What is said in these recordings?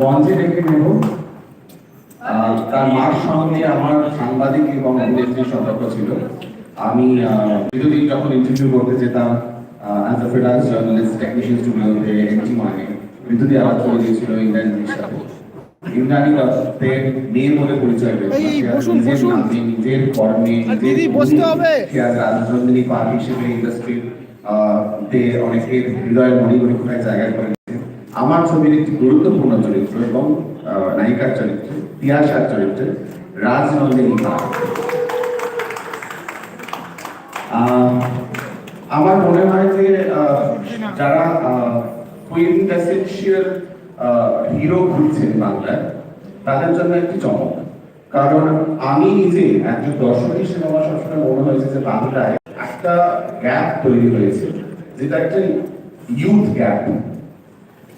মঞ্চে ডেকে নেব তার মার সঙ্গে আমার সাংবাদিক এবং অভিনেত্রীর সম্পর্ক ছিল আমি বিদ্যুতিক যখন ইন্টারভিউ করতে যেতাম as a freelance journalist technician স্টুডিওতে এনটি মানে বিদ্যুতি আলাপ করে দিয়েছিল ইন্দ্রাণীর সাথে ইন্দ্রাণী তাদের মেয়ে বলে পরিচয় পেয়েছে এই, সে আর বসুন, নিজের বসুন। নামে, নিজের কর্মে দিদি, বসতে হবে। রাজনন্দিনী পার্ক হিসেবে ইন্ডাস্ট্রি তে অনেকের মণিমণি কোথায় জায়গা করে। আমার ছবির একটি গুরুত্বপূর্ণ চরিত্র এবং নায়িকার চরিত্র তিয়াসার চরিত্রে রাজনন্দিনী আহ, আমার মনে হয় যে যারা হিরো খুঁজছেন বাংলায় তাদের জন্য একটি চমক। কারণ আমি নিজে একজন দর্শক হিসেবে আমার সবসময় মনে হয়েছে যে বাংলায় একটা গ্যাপ তৈরি হয়েছে যেটা একটা ইউথ গ্যাপ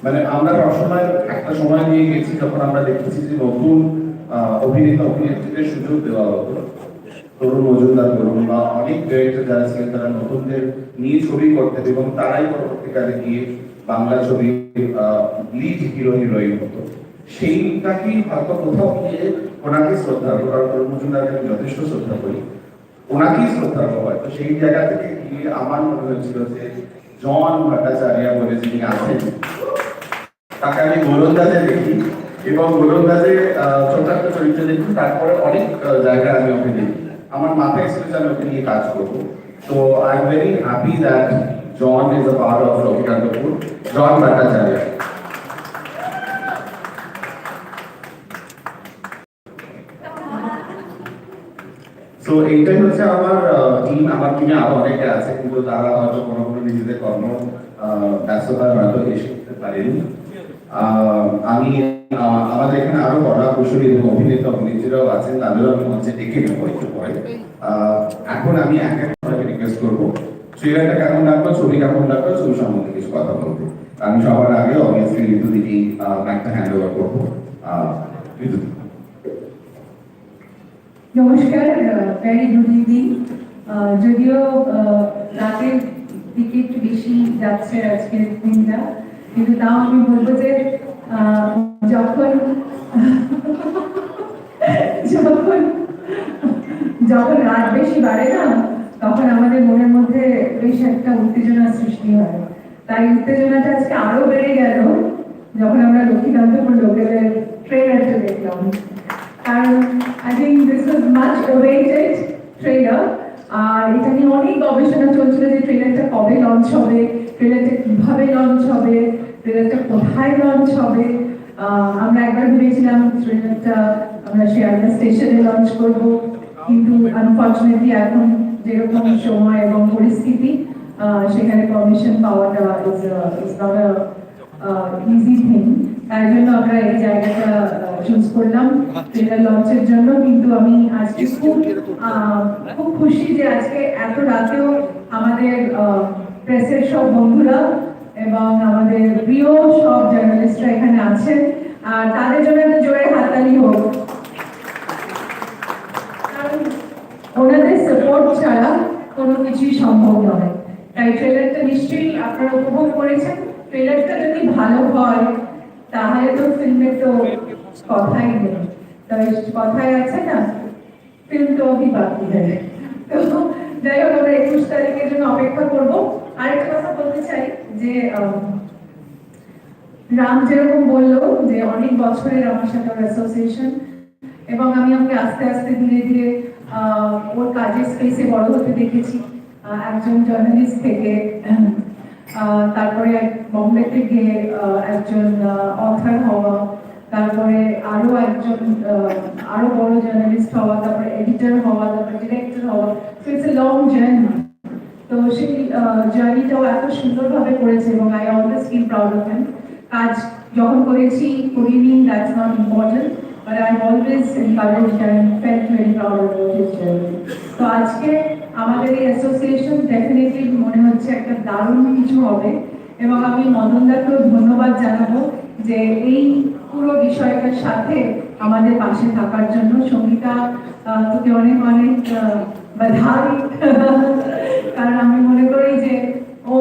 মানে আমরা সবসময় একটা সময় নিয়ে গেছি যখন আমরা দেখেছি যে নতুন অভিনেতা, অভিনেত্রীদের সুযোগ দেওয়া হতো। তরুণ মজুমদার বলুন বা অনেক ডিরেক্টর যারা ছিলেন, তারা নতুনদের নিয়ে ছবি করতেন এবং তারাই পরবর্তীকালে গিয়ে বাংলা ছবি লিড হিরো হিরোইন হতো। সেইটাকেই হয়তো কোথাও গিয়ে ওনাকে শ্রদ্ধা করব কারণ তরুণ মজুমদারকে আমি যথেষ্ট শ্রদ্ধা করি। ওনাকেই শ্রদ্ধা হয়তো সেই জায়গা থেকে গিয়ে আমার মনে হয়েছিল যে জন ভট্টাচার্য বলে যিনি আছেন তাকে আমি গোলন্দাজে দেখি এবং গোলন্দাজে আহ, ছোট একটা চরিত্র দেখি। তারপরে অনেক জায়গায় আমি ওকে দেখি। আমার মাথায় যে আমি ওকে নিয়ে কাজ করব। তো I am very happy that John is a part of Rabikanta Kapoor John Bhattacharya so এইটাই হচ্ছে আমার টিম আমার টিমে আরও অনেকে আছে কিন্তু তারা হয়তো কোনো কোনো নিজেদের কর্ম আহ, ব্যস্ততায় হয়তো এসে উঠতে পারেনি। আমি আমাদের এখানে আরও কড়া কুশলী এবং অভিনেতা অভিনেত্রীরাও আছেন, তাদেরও আমি মঞ্চে ডেকে নেব একটু পরে। এখন আমি এক এক রিকোয়েস্ট করব। ট্রেলারটা কেমন লাগল? ছবি কেমন লাগল? ছবি সম্বন্ধে কিছু কথা বলব। আমি সবার আগে অবভিয়াসলি ঋতু দিদি একটা হ্যান্ড ওভার করব। ঋতু। নমস্কার ভেরি গুড ইভিনিং যদিও রাতের দিকে বেশি যাচ্ছে আজকের দিনটা। কিন্তু তাও আমি বলব যে যখন যখন যখন রাত বেশি বাড়ে না, তখন আমাদের মনের মধ্যে বেশ একটা উত্তেজনার সৃষ্টি হয়। তাই উত্তেজনাটা আজকে আরও বেড়ে গেল যখন আমরা লক্ষ্মীকান্তপুর লোকেদের ট্রেলারটা দেখলাম কারণ I think this was much waited trailer আর এটা নিয়ে অনেক গবেষণা চলছিল যে ট্রেলারটা কবে লঞ্চ হবে ট্রেলারটা কীভাবে লঞ্চ হবে। ট্রেলারটা কোথায় লঞ্চ হবে আমরা একবার ভেবেছিলাম ট্রেলারটা আমরা শিয়ালদা স্টেশনে লঞ্চ করব। কিন্তু আনফর্চুনেটলি এখন যেরকম সময় এবং পরিস্থিতি সেখানে পারমিশন পাওয়াটা is is not easy thing তাই জন্য আমরা এই জায়গাটা চুজ করলাম ট্রেলার লঞ্চের জন্য। কিন্তু আমি আজকে খুব খুব খুশি যে আজকে এত রাতেও আমাদের প্রেসের সব বন্ধুরা এবং আমাদের প্রিয় সব জার্নালিস্টরা এখানে আছেন। আর তাদের জন্য একটা জোরে হাততালি হোক। ওনাদের সাপোর্ট ছাড়া কোনো কিছুই সম্ভব নয়। তাই ট্রেলারটা নিশ্চয়ই আপনারা উপভোগ করেছেন। ট্রেলারটা যদি ভালো হয়, তাহলে তো ফিল্মের তো কথাই নেই। কথাই আছে না ফিল্ম তো তো যাই হোক, আমরা একুশ তারিখের জন্য অপেক্ষা করব। আরেকটা কথা বলতে চাই যে রাম যেরকম বলল যে অনেক বছরের আমার সাথে অ্যাসোসিয়েশন এবং আমি ওকে আস্তে আস্তে ধীরে ধীরে ওর কাজের স্পেসে বড় হতে দেখেছি। একজন জার্নালিস্ট থেকে তারপরে বম্বে থেকে একজন অথার হওয়া, তারপরে আরও একজন আরও বড় জার্নালিস্ট হওয়া, তারপরে এডিটর হওয়া, তারপরে ডিরেক্টর হওয়া। So it's a long journey সেই জার্নিটাও এত সুন্দরভাবে করেছে এবং I always feel proud of him কাজ যখন করেছি, করিনি that's not important but I always encouraged and felt very proud of his তো আজকে আমাদের এই অ্যাসোসিয়েশন ডেফিনেটলি মনে হচ্ছে একটা দারুণ কিছু হবে এবং আমি মদনদাকেও ধন্যবাদ জানাব যে এই পুরো বিষয়টার সাথে আমাদের পাশে থাকার জন্য। সঙ্গীতা তোকে অনেক অনেক বাধাই। কারণ আমি মনে করি যে ও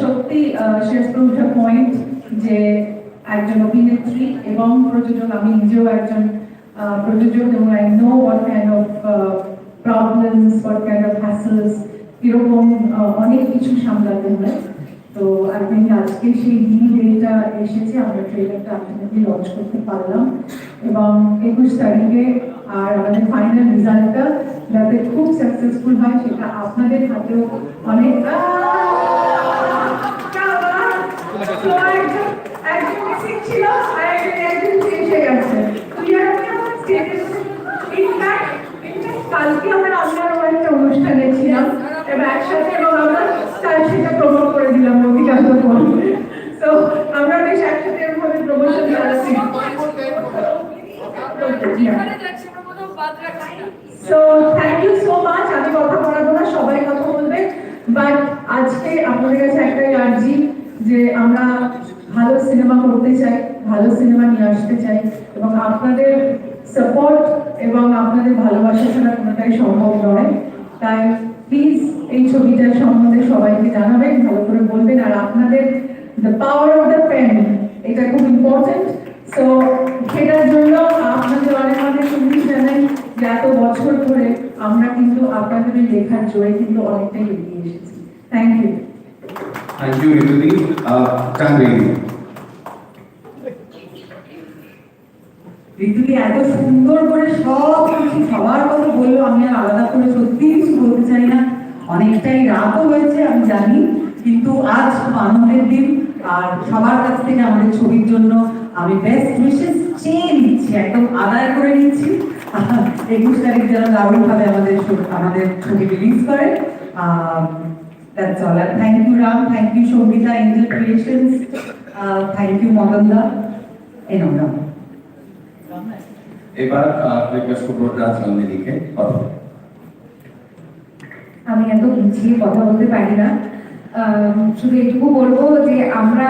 সত্যি শেষ প্রুভ পয়েন্ট যে একজন অভিনেত্রী এবং প্রযোজক, আমি নিজেও একজন প্রযোজক এবং I know what kind of problems what kind of hassles এরকম অনেক কিছু সামলাতে হয়। তো আই থিঙ্ক আজকে সেই ডি ডেটা এসেছে, আমরা ট্রেলারটা আলটিমেটলি লঞ্চ করতে পারলাম। এবং একুশ তারিখে আর আমাদের ফাইনাল রেজাল্টটা যাতে খুব সাকসেসফুল হয় সেটা আপনাদের হাতেও অনেক ছিল কালকে আমরা আপনারও একটা অনুষ্ঠানে ছিলাম এবং একসাথে এবং আমরা তার সেটা প্রমোট করে দিলাম অভিজ্ঞতা তো আমরা বেশ একসাথে promotion so thank you so much আমি কথা বলাবো না সবাই কথা বলবে। বাট আজকে আপনাদের কাছে একটাই আর্জি যে আমরা ভালো সিনেমা করতে চাই, ভালো সিনেমা নিয়ে আসতে চাই এবং আপনাদের সাপোর্ট এবং আপনাদের ভালোবাসা ছাড়া কোনোটাই সম্ভব নয়। তাই প্লিজ এই ছবিটার সম্বন্ধে সবাইকে জানাবেন, ভালো করে বলবেন। আর আপনাদের the power of the pen এটা খুব ইম্পর্টেন্ট সো সেটার জন্য আপনাদের অনেক অনেক সুবিধা জানাই। যে এত বছর ধরে আমরা কিন্তু আপনাদের এই লেখার জোরে কিন্তু অনেকটাই এগিয়ে এসেছি। থ্যাংক ইউ থ্যাংক ইউ ঋতুদি চান্দ্রিনী ঋতুদি এত সুন্দর করে সব কিছু সবার কথা বলল। আমি আর আলাদা করে সত্যি কিছু বলতে চাই না। অনেকটাই রাতও হয়েছে আমি জানি। কিন্তু আজ আনন্দের দিন আর সবার কাছ থেকে আমাদের ছবির জন্য আমি বেস্ট উইশেস চেয়ে নিচ্ছি একদম আদায় করে নিচ্ছি। একুশ তারিখ যেন দারুণভাবে আমাদের আমাদের ছবি রিলিজ করে। That's all R thank you Ram thank you Sangeeta Angel Creations thank you মদনদা এনম রাম এবার রিকোয়েস্ট করব রাজনন্দিনীকে কথা আমি এত গুছিয়ে কথা বলতে পারি না। আহ, শুধু এটুকু বলব যে আমরা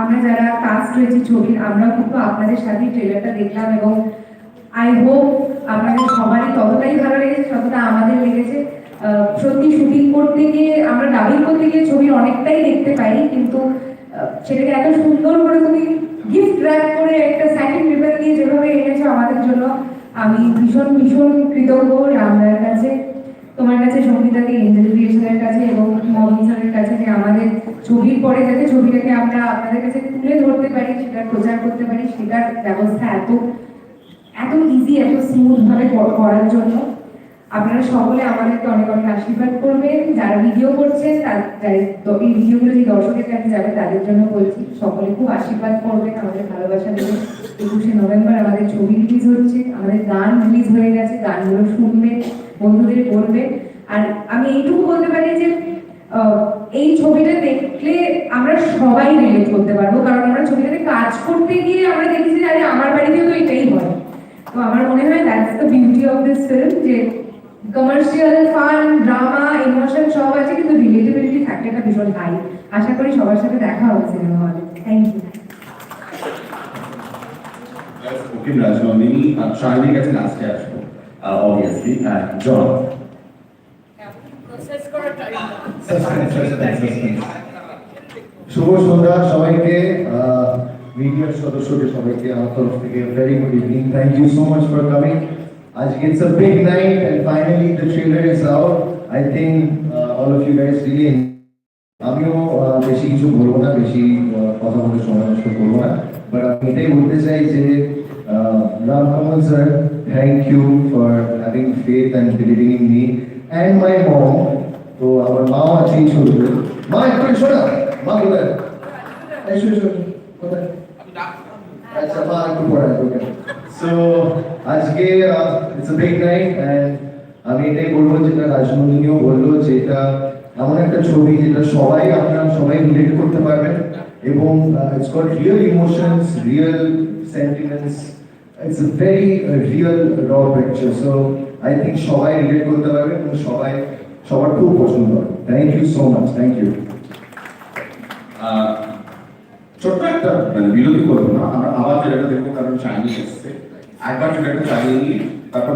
আমরা যারা কাস্ট রয়েছি ছবির, আমরা কিন্তু আপনাদের সাথে ট্রেলারটা দেখলাম এবং আই হোপ আপনাদের সবারই ততটাই ভালো লেগেছে ততটা আমাদের লেগেছে। সত্যি শুটিং করতে গিয়ে, আমরা ডাবিং করতে গিয়ে ছবির অনেকটাই দেখতে পাই কিন্তু সেটাকে এত সুন্দর করে তুমি গিফট র্যাপ করে একটা স্যাটিন পেপার দিয়ে যেভাবে এনেছো আমাদের জন্য, আমি ভীষণ ভীষণ কৃতজ্ঞ রামদার কাছে। তোমার কাছে সঙ্গীতাকে ক্রিয়েশনের কাছে এবং স্যারের কাছে যে আমাদের ছবির পরে যাতে ছবিটাকে আমরা আপনাদের কাছে তুলে ধরতে পারি, সেটার প্রচার করতে পারি, সেটার ব্যবস্থা এত এত ইজি এত স্মুথ ভাবে করার জন্য আপনারা সকলে আমাদেরকে অনেক অনেক আশীর্বাদ করবেন। যারা ভিডিও করছেন এই ভিডিওগুলো যে দর্শকের কাছে যাবে, তাদের জন্য বলছি, সকলে খুব আশীর্বাদ করবেন। আমাদের ভালোবাসা দেবেন একুশে নভেম্বর আমাদের ছবি রিলিজ হচ্ছে, আমাদের গান রিলিজ হয়ে গেছে, গানগুলো শুনবেন। বন্ধুদের বলবেন আর আমি এইটুকু বলতে পারি যে এই ছবিটা দেখলে আমরা সবাই রিলেট করতে পারব, কারণ আমরা ছবিটাতে কাজ করতে গিয়ে আমরা দেখেছি যে আমার বাড়িতেও তো এটাই হয়। তো আমার মনে হয় that's the beauty of this film যে কমার্শিয়াল ফান ড্রামা ইমোশন সব আছে, কিন্তু রিলেটেবিলিটি ফ্যাক্টরটা ভীষণ হাই আশা করি সবার সাথে দেখা হবে সিনেমা হলে থ্যাংক ইউ ওকে রাজনন্দিনী শালিনীর কাছে লাস্টে আসব অবভিয়াসলি জন প্রসেস করার টাইম শুভ সন্ধ্যা সবাইকে মিডিয়ার সদস্যদের সবাইকে আমার তরফ থেকে very good evening thank you so much for coming আজকে it's a big night and finally the trailer is out I think all of you guys really আমিও আহ, বেশি কিছু বলব না বেশি আহ, কথা বলে সময় নষ্ট করব না। বাট আমি এটাই বলতে চাই যে Ram Kamal sir thank you for having faith and believing in me and my mom তো আমার মাও আছে এই ছবিতে মা একটু শোনা মা কোথায় এসো এসো কোথায় আচ্ছা মা একটু পড়ায় ওকে সো আজকে it's a big night and আমি এটাই বলব যেটা রাজনন্দিনীও বলল যে এটা এমন একটা ছবি যেটা সবাই আপনারা সবাই রিলেট করতে পারবেন এবং it's got real emotions real sentiments it's very real raw picture so I think সবাই রিলেট করতে পারবে এবং সবাই, সবার খুব পছন্দ হবে। Thank you so much thank you ছোট্ট একটা মানে বিরতি করব না। আমরা আবার যেটা দেখব, কারণ চাইনিজ এসছে। একবার যেটা চাইনিজ তারপর